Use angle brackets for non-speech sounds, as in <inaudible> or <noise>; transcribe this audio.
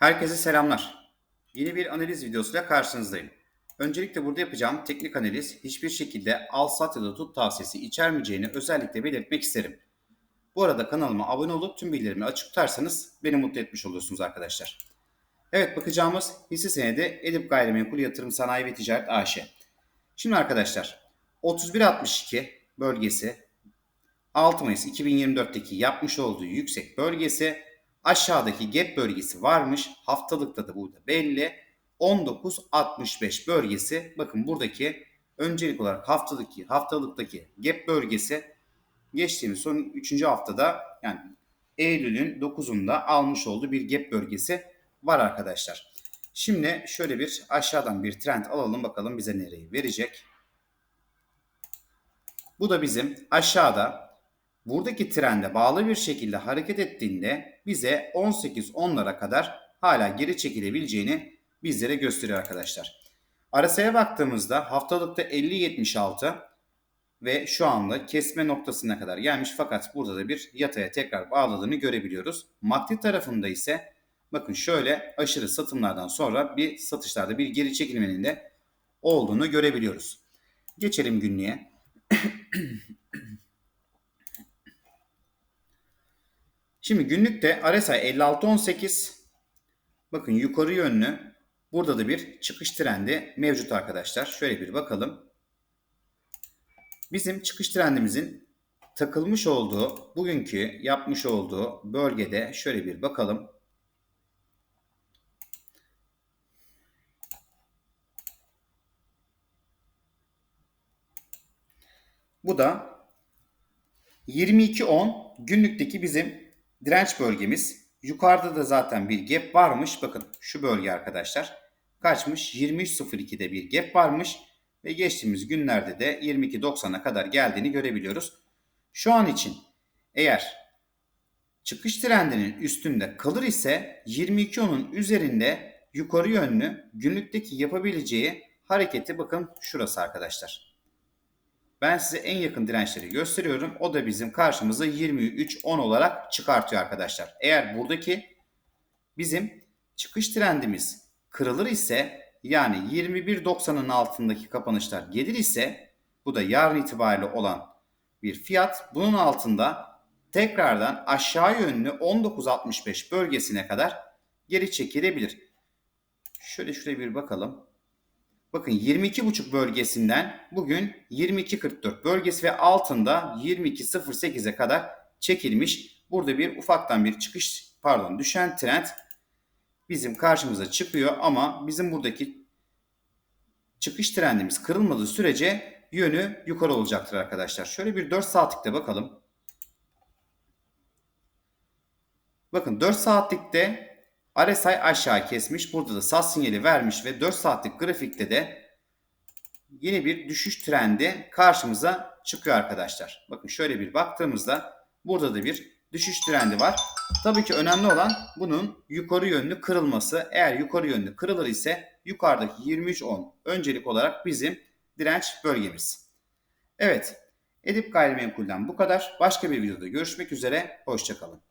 Herkese selamlar. Yeni bir analiz videosuyla karşınızdayım. Öncelikle burada yapacağım teknik analiz hiçbir şekilde al sat ya da tut tavsiyesi içermeyeceğini özellikle belirtmek isterim. Bu arada kanalıma abone olup tüm bildirimleri açık tutarsanız beni mutlu etmiş olursunuz arkadaşlar. Evet bakacağımız hisse senedi Edip Gayrimenkul Yatırım Sanayi ve Ticaret AŞ. Şimdi arkadaşlar 31.62 bölgesi 6 Mayıs 2024'teki yapmış olduğu yüksek bölgesi aşağıdaki gap bölgesi varmış. Haftalıkta da burada belli. 19.65 bölgesi bakın buradaki öncelik olarak haftalıktaki haftalıktaki gap bölgesi geçtiğimiz son 3. haftada yani Eylül'ün 9'unda almış olduğu bir gap bölgesi var arkadaşlar. Şimdi şöyle bir aşağıdan bir trend alalım bakalım bize nereyi verecek. Bu da bizim aşağıda buradaki trende bağlı bir şekilde hareket ettiğinde bize 18-10'lara kadar hala geri çekilebileceğini bizlere gösteriyor arkadaşlar. RSI'ye baktığımızda haftalıkta 50-76 ve şu anda kesme noktasına kadar gelmiş fakat burada da bir yataya tekrar bağladığını görebiliyoruz. MACD tarafında ise bakın şöyle aşırı satımlardan sonra bir satışlarda bir geri çekilmenin de olduğunu görebiliyoruz. Geçelim günlüğe. <clears throat> Şimdi günlükte RSI 56.18 bakın yukarı yönlü burada da bir çıkış trendi mevcut arkadaşlar. Şöyle bir bakalım. Bizim çıkış trendimizin takılmış olduğu bugünkü yapmış olduğu bölgede şöyle bir bakalım. Bu da 22.10 günlükteki bizim direnç bölgemiz. Yukarıda da zaten bir gap varmış. Bakın şu bölge arkadaşlar. Kaçmış? 23.02'de bir gap varmış. Ve geçtiğimiz günlerde de 22.90'a kadar geldiğini görebiliyoruz. Şu an için eğer çıkış trendinin üstünde kalır ise 22.10'un üzerinde yukarı yönlü günlükteki yapabileceği hareketi bakın şurası arkadaşlar. Ben size en yakın dirençleri gösteriyorum. O da bizim karşımıza 23.10 olarak çıkartıyor arkadaşlar. Eğer buradaki bizim çıkış trendimiz kırılır ise yani 21.90'ın altındaki kapanışlar gelir ise bu da yarın itibariyle olan bir fiyat. Bunun altında tekrardan aşağı yönlü 19.65 bölgesine kadar geri çekilebilir. Şöyle şuraya bir bakalım. Bakın 22.5 bölgesinden bugün 22.44 bölgesi ve altında 22.08'e kadar çekilmiş. Burada bir ufaktan bir çıkış pardon düşen trend bizim karşımıza çıkıyor ama bizim buradaki çıkış trendimiz kırılmadığı sürece yönü yukarı olacaktır arkadaşlar. Şöyle bir 4 saatlikte bakalım. Bakın 4 saatlikte RSI aşağı kesmiş. Burada da sat sinyali vermiş ve 4 saatlik grafikte de yeni bir düşüş trendi karşımıza çıkıyor arkadaşlar. Bakın şöyle bir baktığımızda burada da bir düşüş trendi var. Tabii ki önemli olan bunun yukarı yönlü kırılması. Eğer yukarı yönlü kırılır ise yukarıdaki 23.10 öncelik olarak bizim direnç bölgemiz. Evet. Edip Gayrimenkul'den bu kadar. Başka bir videoda görüşmek üzere. Hoşçakalın.